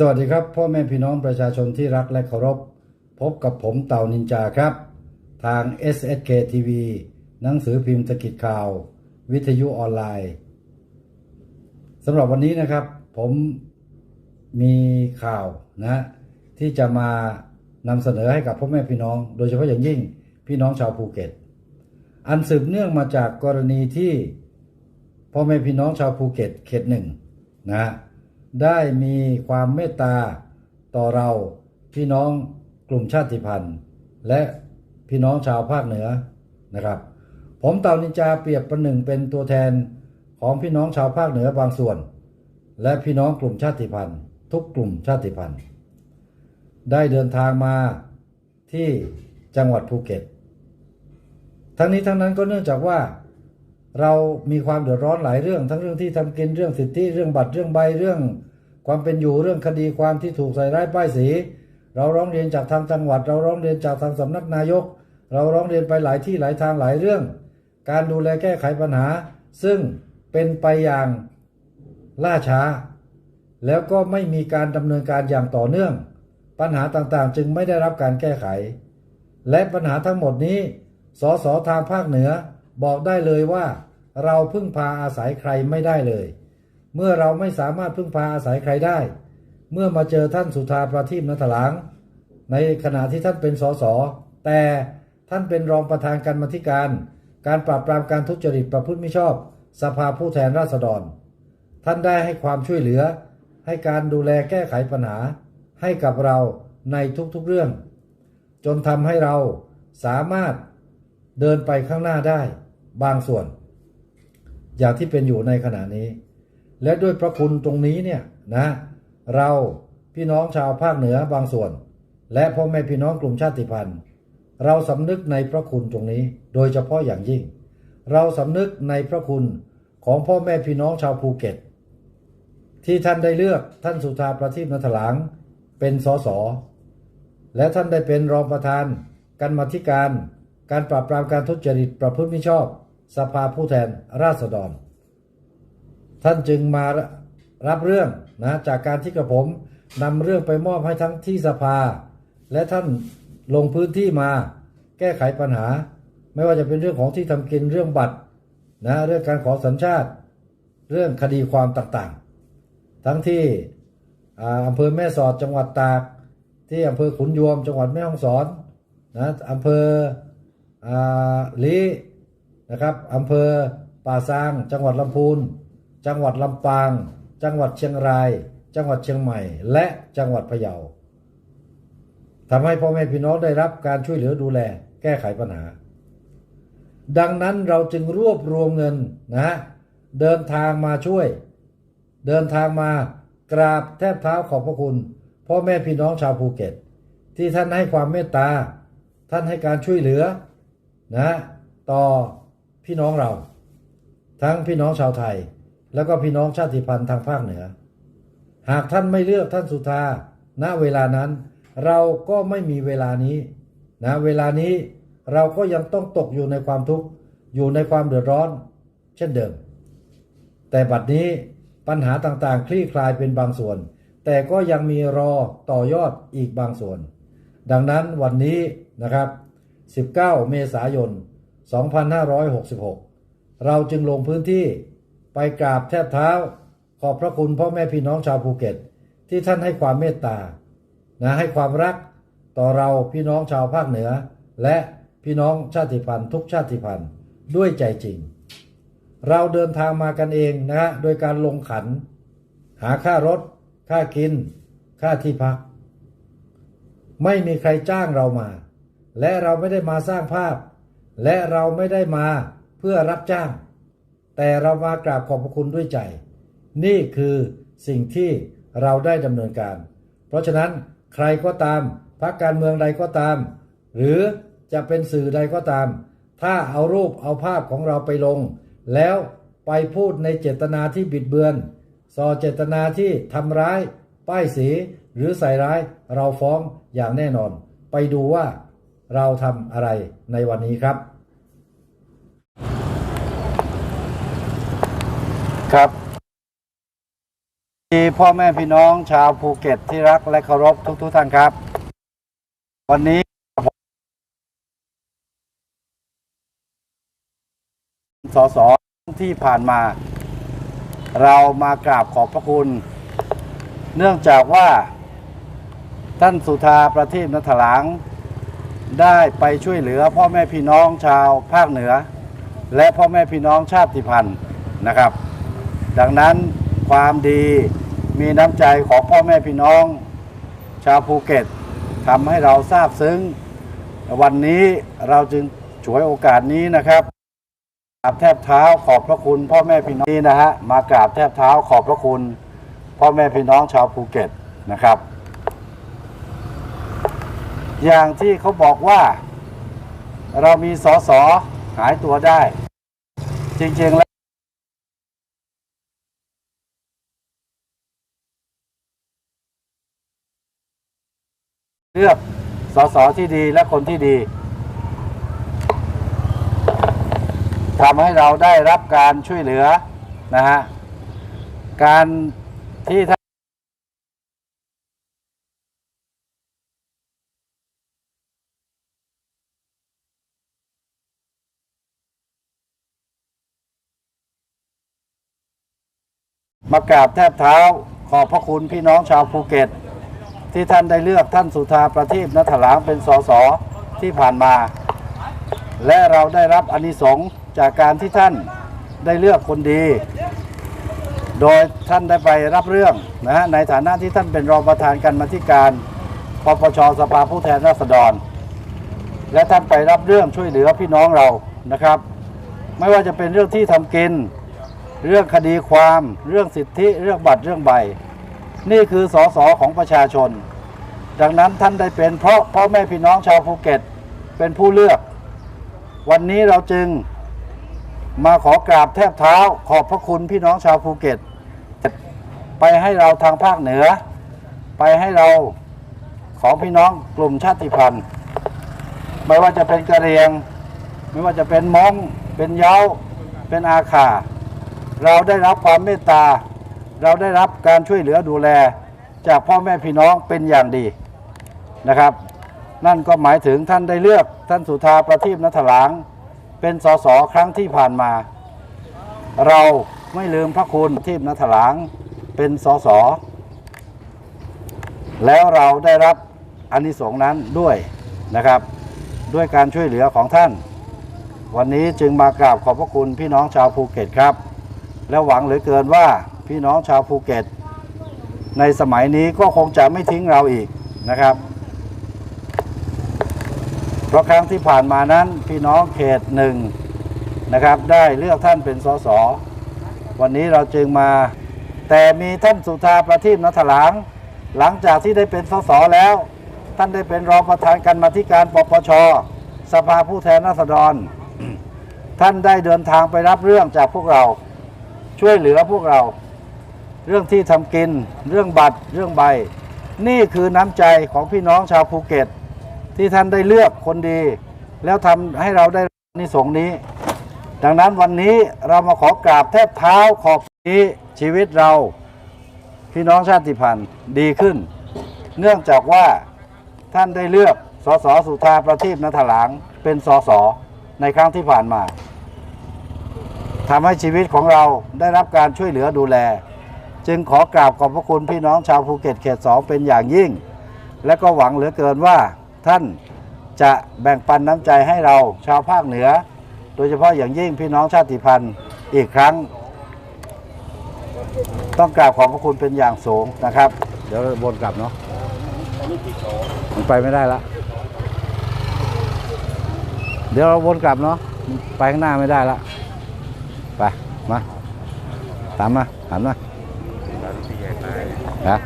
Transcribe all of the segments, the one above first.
สวัสดีครับ พ่อแม่พี่น้องประชาชนที่รักและเคารพ พบกับผมเต่านินจาครับ ทาง SSK TV หนังสือพิมพ์สกิจข่าว วิทยุออนไลน์สำหรับวันนี้นะครับ ผมมีข่าวนะที่จะมานำเสนอให้กับพ่อแม่พี่น้อง โดยเฉพาะอย่างยิ่งพี่น้องชาวภูเก็ต อันสืบเนื่องมาจากกรณีที่พ่อแม่พี่น้องชาวภูเก็ตเขตหนึ่งนะ ได้มีความเมตตาต่อเราพี่น้องกลุ่มชาติพันธุ์ และพี่น้องชาวภาคเหนือนะครับ ผมเต่านินจาเปรียบประหนึ่งเป็นตัวแทนของพี่น้องชาวภาคเหนือบางส่วน และพี่น้องกลุ่มชาติพันธุ์ ทุกกลุ่มชาติพันธุ์ ได้เดินทางมาที่จังหวัดภูเก็ต ทั้งนี้ทั้งนั้นก็เนื่องจากว่า เรามีความเดือดร้อนหลายเรื่อง ทั้งเรื่องที่ทำกินเรื่องสิทธิเรื่องบัตรเรื่องใบเรื่อง ความเป็นอยู่เรื่องคดีความที่ถูกใส่ร้ายป้ายสี เราร้องเรียนจากทางจังหวัด เราร้องเรียนจากทางสำนักนายก เราร้องเรียนไปหลายที่หลายทางหลายเรื่อง การดูแลแก้ไขปัญหา ซึ่งเป็นไปอย่างล่าช้า แล้วก็ไม่มีการดำเนินการอย่างต่อเนื่อง ปัญหาต่างๆ จึงไม่ได้รับการแก้ไข และปัญหาทั้งหมดนี้สสทางภาคเหนือบอกได้เลยว่า เราพึ่งพาอาศัยใครไม่ได้เลย เมื่อเราไม่สามารถพึ่งพาอาศัยใครได้ เมื่อมาเจอท่านสุธาประทีปนัทหลัง ในขณะที่ท่านเป็นสส แต่ท่านเป็นรองประธานการมาธิการ การปราบปรามการทุจริตประพฤติมิชอบ สภาผู้แทนราษฎร ท่านได้ให้ความช่วยเหลือ ให้การดูแลแก้ไขปัญหา ให้กับเราในทุกๆเรื่อง จนทำให้เราสามารถเดินไปข้างหน้าได้บางส่วน อย่างที่เป็นอยู่ในขณะนี้ และด้วยพระคุณตรงนี้เนี่ยนะ เราพี่น้องชาวภาคเหนือบางส่วน และพ่อแม่พี่น้องกลุ่มชาติพันธุ์ เราสำนึกในพระคุณตรงนี้ โดยเฉพาะอย่างยิ่ง เราสำนึกในพระคุณของพ่อแม่พี่น้องชาวภูเก็ต ที่ท่านได้เลือกท่านสุธาประทีปนัทหลังเป็นสสและท่านได้เป็นรองประธานการมาธิการ การปราบปรามการทุจริตประพฤติมิชอบ สภาผู้แทนราษฎร ท่านจึงมารับเรื่องนะจากการที่กระผมนำเรื่องไปมอบให้ทั้งที่สภา และท่านลงพื้นที่มาแก้ไขปัญหา ไม่ว่าจะเป็นเรื่องของที่ทำกินเรื่องบัตรนะเรื่องการขอสัญชาติ เรื่องคดีความต่างๆ ทั้งที่อำเภอแม่สอดจังหวัดตาก ที่อำเภอขุนยวม จังหวัดแม่ฮ่องสอนนะอำเภออลี นะครับอำเภอป่าซาง จังหวัดลำพูน จังหวัดลำปาง จังหวัดเชียงราย จังหวัดเชียงใหม่ และจังหวัดพะเยาทำให้พ่อแม่พี่น้องได้รับการช่วยเหลือดูแลแก้ไขปัญหา ดังนั้นเราจึงรวบรวมเงินนะเดินทางมาช่วย เดินทางมากราบแทบเท้าขอบพระคุณ พ่อแม่พี่น้องชาวภูเก็ต ที่ท่านให้ความเมตตา ท่านให้การช่วยเหลือนะต่อ พี่น้องเรา ทั้งพี่น้องชาวไทย แล้วก็พี่น้องชาติพันธุ์ทางภาคเหนือ หากท่านไม่เลือกท่านสุธาณเวลานั้น เราก็ไม่มีเวลานี้นะเวลานี้เราก็ยังต้องตกอยู่ในความทุกข์อยู่ในความเดือดร้อน เช่นเดิม แต่บัดนี้ปัญหาต่างๆ คลี่คลายเป็นบางส่วน แต่ก็ยังมีรอต่อยอดอีกบางส่วน ดังนั้นวันนี้นะครับ 19 เมษายน 2566 เราจึงลงพื้นที่ไปกราบแทบเท้า ขอบพระคุณพ่อแม่พี่น้องชาวภูเก็ต ที่ท่านให้ความเมตตานะให้ความรักต่อเราพี่น้องชาวภาคเหนือ และพี่น้องชาติพันธุ์ทุกชาติพันธุ์ด้วยใจจริง เราเดินทางมากันเองนะฮะโดยการลงขัน หาค่ารถ ค่ากิน ค่าที่พัก ไม่มีใครจ้างเรามา และเราไม่ได้มาสร้างภาพ และเราไม่ได้มาเพื่อรับจ้าง แต่เรามากราบขอบพระคุณด้วยใจ นี่คือสิ่งที่เราได้ดำเนินการ เพราะฉะนั้นใครก็ตามพรรคการเมืองใดก็ตาม หรือจะเป็นสื่อใดก็ตาม ถ้าเอารูปเอาภาพของเราไปลง แล้วไปพูดในเจตนาที่บิดเบือนส่อเจตนาที่ทำร้าย ป้ายสีหรือใส่ร้ายเราฟ้องอย่างแน่นอน ไปดูว่า เราทำอะไรในวันนี้ครับ ครับดีพ่อแม่พี่น้องชาวภูเก็ตที่รักและเคารพทุกทุกๆท่านครับ วันนี้สสที่ผ่านมา เรามากราบขอบพระคุณ เนื่องจากว่า ท่านสุธาประทีปนัทหลัง ได้ไปช่วยเหลือพ่อแม่พี่น้องชาวภาคเหนือ และพ่อแม่พี่น้องชาติพันธุ์นะครับ ดังนั้นความดีมีน้ำใจของพ่อแม่พี่น้อง ชาวภูเก็ตทำให้เราทราบซึ้ง วันนี้เราจึงฉวยโอกาสนี้นะครับกราบแทบเท้าขอบพระคุณพ่อแม่พี่น้องนี่นะฮะมากราบแทบเท้าขอบพระคุณ พ่อแม่พี่น้องชาวภูเก็ตนะครับ อย่างที่เขาบอกว่า เรามีสอสอหายตัวได้ จริงๆแล้วเลือกสสที่ดีและคนที่ดีทำให้เราได้รับการช่วยเหลือนะฮะการที่ มากราบแทบเท้า ขอบพระคุณพี่น้องชาวภูเก็ต ที่ท่านได้เลือกท่านสุธาประทีปนัทหลางเป็นสสที่ผ่านมา และเราได้รับอานิสงส์จากการที่ท่านได้เลือกคนดี โดยท่านได้ไปรับเรื่องนะฮะในฐานะที่ท่านเป็นรองประธานการมาธิการปปชสภาผู้แทนราษฎร และท่านไปรับเรื่องช่วยเหลือพี่น้องเรานะครับ ไม่ว่าจะเป็นเรื่องที่ทำกิน เรื่องคดีความ เรื่องสิทธิ เรื่องบัตร เรื่องใบ นี่คือสอสอของประชาชน ดังนั้นท่านได้เป็นเพราะพ่อแม่พี่น้องชาวภูเก็ตเป็นผู้เลือก วันนี้เราจึงมาขอกราบแทบเท้าขอบพระคุณพี่น้องชาวภูเก็ต ไปให้เราทางภาคเหนือ ไปให้เราของพี่น้องกลุ่มชาติพันธุ์ ไม่ว่าจะเป็นกะเรียง ไม่ว่าจะเป็นม้งเป็นเย้าเป็นอาขา เราได้รับความเมตตา เราได้รับการช่วยเหลือดูแล จากพ่อแม่พี่น้องเป็นอย่างดีนะครับ นั่นก็หมายถึงท่านได้เลือกท่านสุธาประทีปนัทหลางเป็นสสครั้งที่ผ่านมา เราไม่ลืมพระคุณทีปนัทหลางเป็นสสแล้วเราได้รับอานิสงส์นั้นด้วยนะครับ ด้วยการช่วยเหลือของท่าน วันนี้จึงมากราบขอบพระคุณพี่น้องชาวภูเก็ตครับ และหวังเหลือเกินว่าพี่น้องชาวภูเก็ต ในสมัยนี้ก็คงจะไม่ทิ้งเราอีกนะครับ เพราะครั้งที่ผ่านมานั้นพี่น้องเขตหนึ่งนะครับ ได้เลือกท่านเป็นสสวันนี้เราจึงมา แต่มีท่านสุธาประทีปนัทหลางหลังจากที่ได้เป็นสสแล้ว ท่านได้เป็นรองประธานการมาธิการปปชสภาผู้แทนราษฎร ท่านได้เดินทางไปรับเรื่องจากพวกเรา ช่วยเหลือพวกเรา เรื่องที่ทำกิน เรื่องบัตร เรื่องใบ นี่คือน้ำใจของพี่น้องชาวภูเก็ต ที่ท่านได้เลือกคนดี แล้วทำให้เราได้นิสงนี้ ดังนั้นวันนี้เรามาขอกราบแทบเท้าขอบนี้ชีวิตเรา พี่น้องชาติพันธุ์ดีขึ้น เนื่องจากว่าท่านได้เลือกสสสุธาประทีปนัทหลางเป็นสสในครั้งที่ผ่านมา ทำให้ชีวิตของเราได้รับการช่วยเหลือดูแล จึงขอกราบขอบพระคุณพี่น้องชาวภูเก็ตเขตสองเป็นอย่างยิ่ง และก็หวังเหลือเกินว่าท่านจะแบ่งปันน้ำใจให้เราชาวภาคเหนือ โดยเฉพาะอย่างยิ่งพี่น้องชาติพันธุ์อีกครั้ง ต้องกราบขอบพระคุณเป็นอย่างสูงนะครับ เดี๋ยววนกลับเนาะมันไปไม่ได้ละเดี๋ยวเราวนกลับเนาะไปข้างหน้าไม่ได้ละ ไป มา ตามมาหันมาฮะ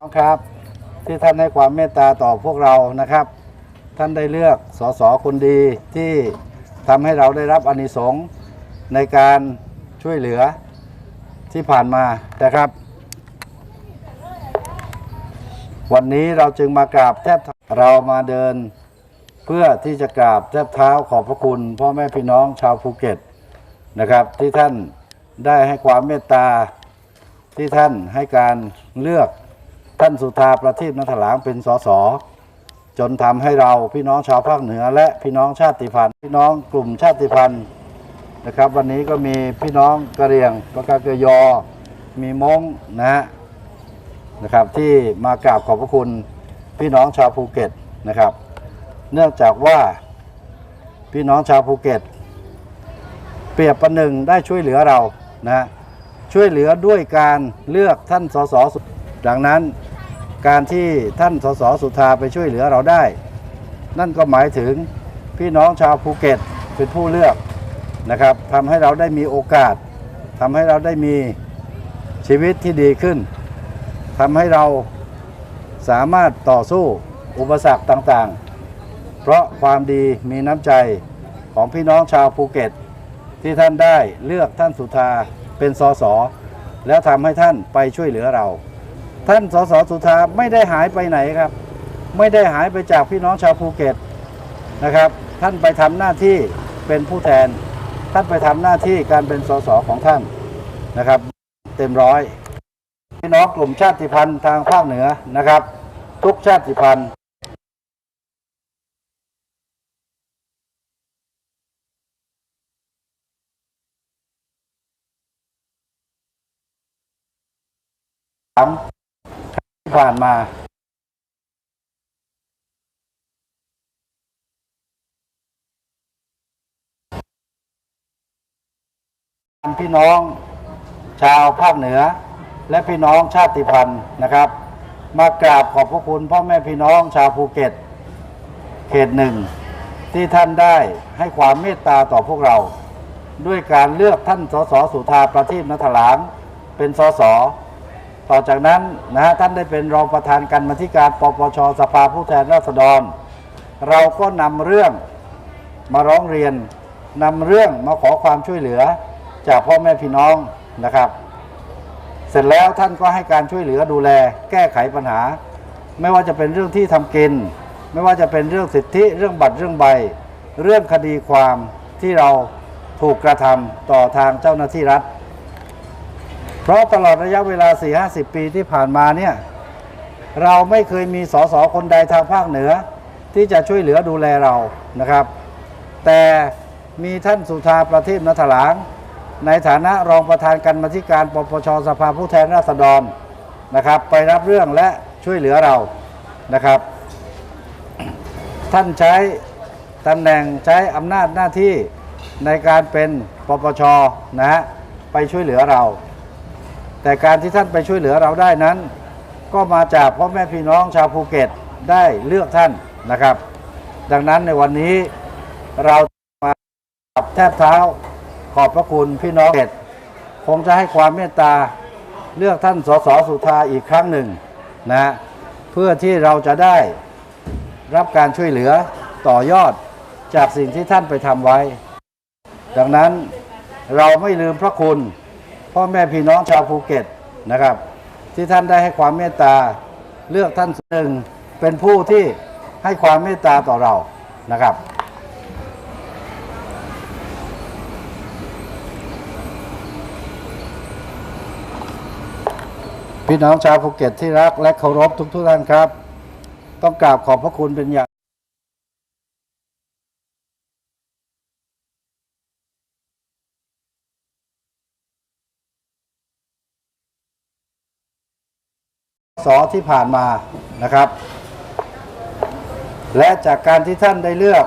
น้องครับ ที่ท่านให้ความเมตตาต่อพวกเรานะครับ ท่านได้เลือกสสคนดีที่ทำให้เราได้รับอานิสงส์ในการช่วยเหลือที่ผ่านมานะครับ วันนี้เราจึงมากราบแทบเรามาเดิน พื่อที่จะกราบแทบเท้าขอบพระคุณพ่อแม่พี่น้องชาวภูเก็ตนะครับ ที่ท่านได้ให้ความเมตตาที่ท่านให้การเลือกท่านสุธาประทีปนัทหลางเป็นสสจนทำให้เราพี่น้องชาวภาคเหนือ และพี่น้องชาติพันธุ์พี่น้องกลุ่มชาติพันธุ์นะครับ วันนี้ก็มีพี่น้องกะเหรี่ยงปากากยอ มีม้งนะฮะนะครับที่มากราบขอบพระคุณพี่น้องชาวภูเก็ตนะครับ เนื่องจากว่าพี่น้องชาวภูเก็ต เปรียบประหนึ่งได้ช่วยเหลือเรานะช่วยเหลือด้วยการเลือกท่านสสสุดังนั้นการที่ท่านสสสุธาไปช่วยเหลือเราได้ นั่นก็หมายถึงพี่น้องชาวภูเก็ตเป็นผู้เลือกนะครับทำให้เราได้มีโอกาสทำให้เราได้มีชีวิตที่ดีขึ้นทำให้เราสามารถต่อสู้อุปสรรคต่างๆ เพราะความดีมีน้ำใจของพี่น้องชาวภูเก็ต ที่ท่านได้เลือกท่านสุธาเป็นสสแล้วทำให้ท่านไปช่วยเหลือเรา ท่านสสสุธาไม่ได้หายไปไหนครับ ไม่ได้หายไปจากพี่น้องชาวภูเก็ตนะครับ ท่านไปทำหน้าที่เป็นผู้แทน ท่านไปทำหน้าที่การเป็นสสของท่านนะครับ เต็มร้อยพี่น้องกลุ่มชาติพันธุ์ทางภาคเหนือนะครับ ทุกชาติพันธุ์ ที่ผ่านมาพี่น้องชาวภาคเหนือ และพี่น้องชาติพันธุ์นะครับ มากราบขอบพระคุณพ่อแม่พี่น้องชาวภูเก็ต เขตหนึ่ง ที่ท่านได้ให้ความเมตตาต่อพวกเรา ด้วยการเลือกท่านสสสุธาประทีปนัทหลาง เป็นสส ต่อจากนั้นนะฮะท่านได้เป็นรองประธานการมาธิการปปชสภาผู้แทนราษฎร เราก็นำเรื่องมาร้องเรียนนำเรื่องมาขอความช่วยเหลือจากพ่อแม่พี่น้องนะครับ เสร็จแล้วท่านก็ให้การช่วยเหลือดูแล แก้ไขปัญหา ไม่ว่าจะเป็นเรื่องที่ทำกิน ไม่ว่าจะเป็นเรื่องสิทธิเรื่องบัตรเรื่องใบ เรื่องคดีความที่เราถูกกระทำต่อทางเจ้าหน้าที่รัฐ เพราะตลอดระยะเวลา 4-50 ปีที่ผ่านมาเนี่ยเราไม่เคยมีสสคนใดทางภาคเหนือ ที่จะช่วยเหลือดูแลเรานะครับ แต่มีท่านสุธาประทีปนัทหลาง ในฐานะรองประธานการมาธิการปปชสภาผู้แทนราษฎรนะครับ ไปรับเรื่องและช่วยเหลือเรานะครับ ท่านใช้ตำแหน่งใช้อำนาจหน้าที่ในการเป็นปปชนะฮะไปช่วยเหลือเรา แต่การที่ท่านไปช่วยเหลือเราได้นั้น ก็มาจากพ่อแม่พี่น้องชาวภูเก็ตได้เลือกท่านนะครับ ดังนั้นในวันนี้เรามาแทบเท้าขอบพระคุณพี่น้องเกตคงจะให้ความเมตตาเลือกท่านสสสุธาอีกครั้งหนึ่งนะเพื่อที่เราจะได้รับการช่วยเหลือต่อยอดจากสิ่งที่ท่านไปทำไว้ ดังนั้นเราไม่ลืมพระคุณ พ่อแม่พี่น้องชาวภูเก็ตนะครับ ที่ท่านได้ให้ความเมตตาเลือกท่านหนึ่งเป็นผู้ที่ให้ความเมตตาต่อเรานะครับ พี่น้องชาวภูเก็ตที่รักและเคารพทุกทุกท่านครับ ต้องกราบขอบพระคุณเป็นอย่าง สอที่ผ่านมานะครับ และจากการที่ท่านได้เลือก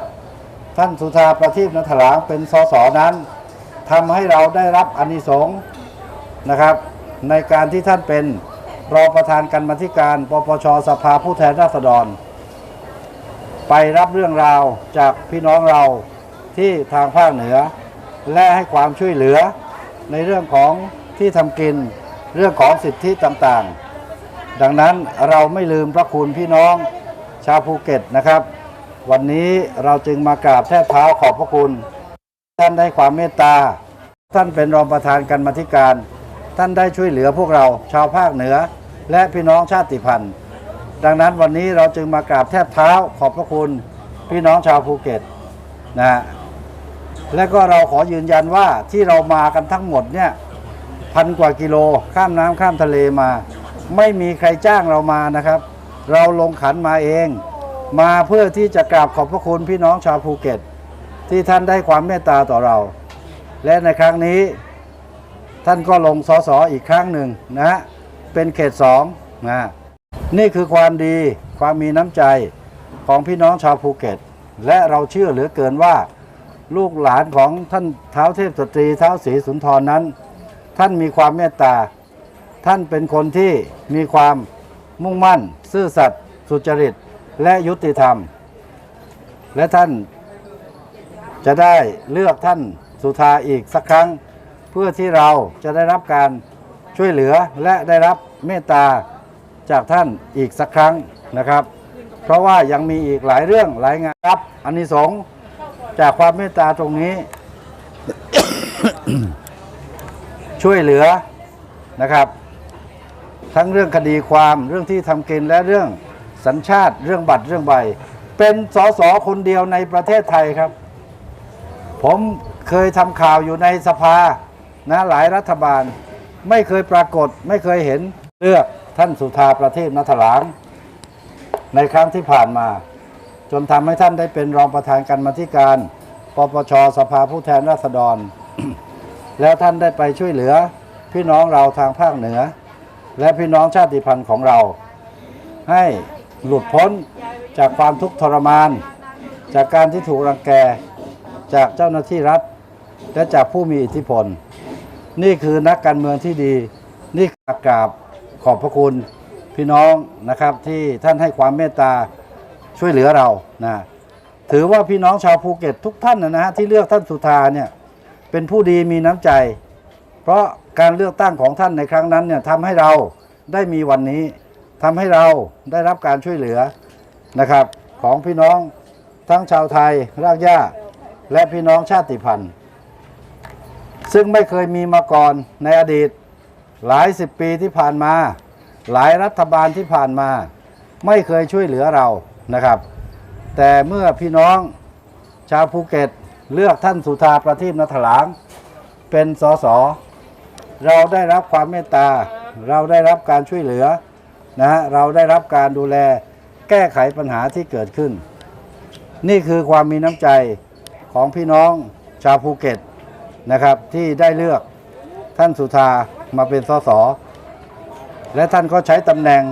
ท่านสุธาประทีปนัทหลางเป็นสสนั้นทำให้เราได้รับอนิสงส์นะครับ ในการที่ท่านเป็นรองประธานการมาธิการปปชสภาผู้แทนราษฎร ไปรับเรื่องราวจากพี่น้องเราที่ทางภาคเหนือ และให้ความช่วยเหลือในเรื่องของที่ทำกินเรื่องของสิทธิต่างๆ ดังนั้นเราไม่ลืมพระคุณพี่น้องชาวภูเก็ตนะครับ วันนี้เราจึงมากราบแทบเท้าขอบพระคุณ ท่านได้ความเมตตา ท่านเป็นรองประธานกันมาธิการ ท่านได้ช่วยเหลือพวกเราชาวภาคเหนือ และพี่น้องชาติพันธุ์ ดังนั้นวันนี้เราจึงมากราบแทบเท้าขอบพระคุณ พี่น้องชาวภูเก็ตนะฮะและก็เราขอยืนยันว่าที่เรามากันทั้งหมดเนี่ยพันกว่ากิโลข้ามน้ำข้ามทะเลมา ไม่มีใครจ้างเรามานะครับ เราลงขันมาเอง มาเพื่อที่จะกราบขอบพระคุณพี่น้องชาวภูเก็ต ที่ท่านได้ความเมตตาต่อเรา และในครั้งนี้ ท่านก็ลงสอสออีกครั้งหนึ่งนะ เป็นเขตสองนะนี่คือความดีความมีน้ำใจของพี่น้องชาวภูเก็ต และเราเชื่อเหลือเกินว่า ลูกหลานของท่านเท้าวเทพสตรีเท้าวศรีสุนทรนั้น ท่านมีความเมตตา ท่านเป็นคนที่มีความมุ่งมั่น ซื่อสัตย์สุจริตและยุติธรรม และท่านจะได้เลือกท่านสุธาอีกสักครั้ง เพื่อที่เราจะได้รับการช่วยเหลือและได้รับเมตตาจากท่านอีกสักครั้งนะครับ เพราะว่ายังมีอีกหลายเรื่องหลายงานครับอันนี้สงส์จากความเมตตาตรงนี้ ช่วยเหลือนะครับ ทั้งเรื่องคดีความเรื่องที่ทำกินและเรื่องสัญชาติเรื่องบัตรเรื่องใบ เป็นสสคนเดียวในประเทศไทยครับ ผมเคยทำข่าวอยู่ในสภานะหลายรัฐบาล ไม่เคยปรากฏไม่เคยเห็นเลือกท่านสุธาประเทศนัทหลางในครั้งที่ผ่านมา จนทำให้ท่านได้เป็นรองประธานการมาธิการปปชสภาผู้แทนราษฎร แล้วท่านได้ไปช่วยเหลือพี่น้องเราทางภาคเหนือ และพี่น้องชาติพันธุ์ของเรา ให้หลุดพ้นจากความทุกข์ทรมาน จากการที่ถูกรังแก จากเจ้าหน้าที่รัฐ และจากผู้มีอิทธิพล นี่คือนักการเมืองที่ดี นี่กราบขอบพระคุณพี่น้องนะครับที่ท่านให้ความเมตตาช่วยเหลือเรานะถือว่าพี่น้องชาวภูเก็ตทุกท่านนะฮะที่เลือกท่านสุธาเนี่ยเป็นผู้ดีมีน้ำใจ เพราะ การเลือกตั้งของท่านในครั้งนั้นเนี่ยทำให้เราได้มีวันนี้ทำให้เราได้รับการช่วยเหลือนะครับ ของพี่น้องทั้งชาวไทยรากหญ้า และพี่น้องชาติพันธุ์ ซึ่งไม่เคยมีมาก่อนในอดีตหลายสิบปีที่ผ่านมา หลายรัฐบาลที่ผ่านมา ไม่เคยช่วยเหลือเรานะครับ แต่เมื่อพี่น้องชาวภูเก็ตเลือกท่านสุธาประทีปนัทหลาง เป็นสส เราได้รับความเมตตา เราได้รับการช่วยเหลือนะฮะเราได้รับการดูแลแก้ไขปัญหาที่เกิดขึ้น นี่คือความมีน้ำใจของพี่น้องชาวภูเก็ตนะครับ ที่ได้เลือกท่านสุธามาเป็นสสและท่านก็ใช้ตำแหน่ง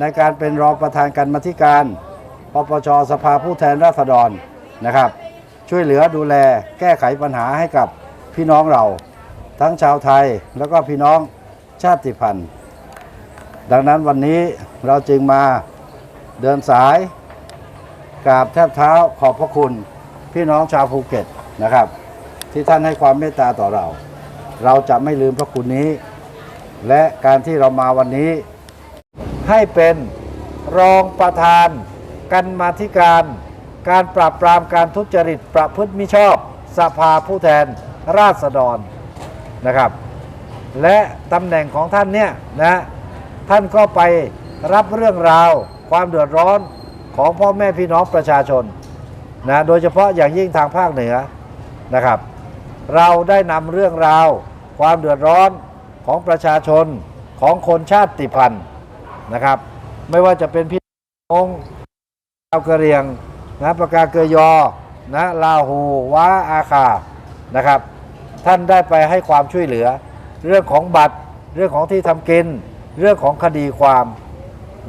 ในการเป็นรองประธานการมาธิการปปชสภาผู้แทนราษฎรนะครับ ช่วยเหลือดูแลแก้ไขปัญหาให้กับพี่น้องเรา ทั้งชาวไทยแล้วก็พี่น้องชาติพันธุ์ ดังนั้นวันนี้เราจึงมาเดินสายกราบแทบเท้าขอบพระคุณพี่น้องชาวภูเก็ตนะครับ ที่ท่านให้ความเมตตาต่อเรา เราจะไม่ลืมพระคุณนี้ และการที่เรามาวันนี้ ให้เป็นรองประธานกันมาธิการ การปราบปรามการทุจริตประพฤติมิชอบ สภาผู้แทนราษฎร นะครับ และตำแหน่งของท่านเนี่ยนะท่านก็ไปรับเรื่องราว ความเดือดร้อนของพ่อแม่พี่น้องประชาชนนะโดยเฉพาะอย่างยิ่งทางภาคเหนือนะครับ เราได้นำเรื่องราว ความเดือดร้อนของประชาชนของคนชาติพันธุ์นะครับ ไม่ว่าจะเป็นพี่น้องชาวกะเหรียงนะปากาเกยอนะลาหูว้าอาคานะครับ ท่านได้ไปให้ความช่วยเหลือ เรื่องของบัตร เรื่องของที่ทำกิน เรื่องของคดีความ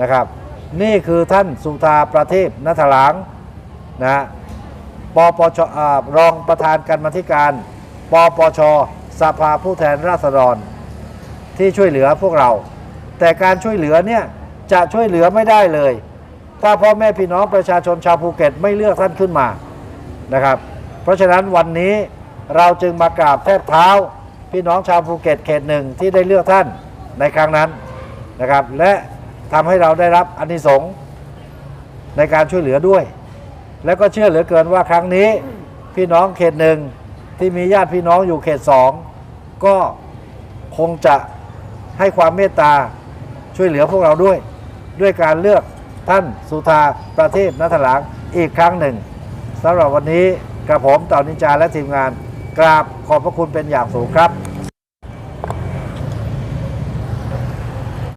นะครับ นี่คือท่านสุธาประเทศนัทหลางนะปปชอรองประธานการมาธิการ ปปชสภาผู้แทนราษฎร ที่ช่วยเหลือพวกเรา แต่การช่วยเหลือเนี่ยจะช่วยเหลือไม่ได้เลย ถ้าพ่อแม่พี่น้องประชาชนชาวภูเก็ตไม่เลือกท่านขึ้นมานะครับ เพราะฉะนั้นวันนี้ เราจึงมากราบแทบเท้า พี่น้องชาวภูเก็ตเขตหนึ่งที่ได้เลือกท่านในครั้งนั้นนะครับ และทำให้เราได้รับอนิสงส์ในการช่วยเหลือด้วย แล้วก็เชื่อเหลือเกินว่าครั้งนี้พี่น้องเขตหนึ่งที่มีญาติพี่น้องอยู่เขตสองก็คงจะให้ความเมตตาช่วยเหลือพวกเราด้วย ด้วยการเลือกท่านสุธาประเทศนัทหลางอีกครั้งหนึ่งสำหรับวันนี้กระผมเต่านิจาและทีมงาน กราบขอบพระคุณเป็นอย่างสูงครับ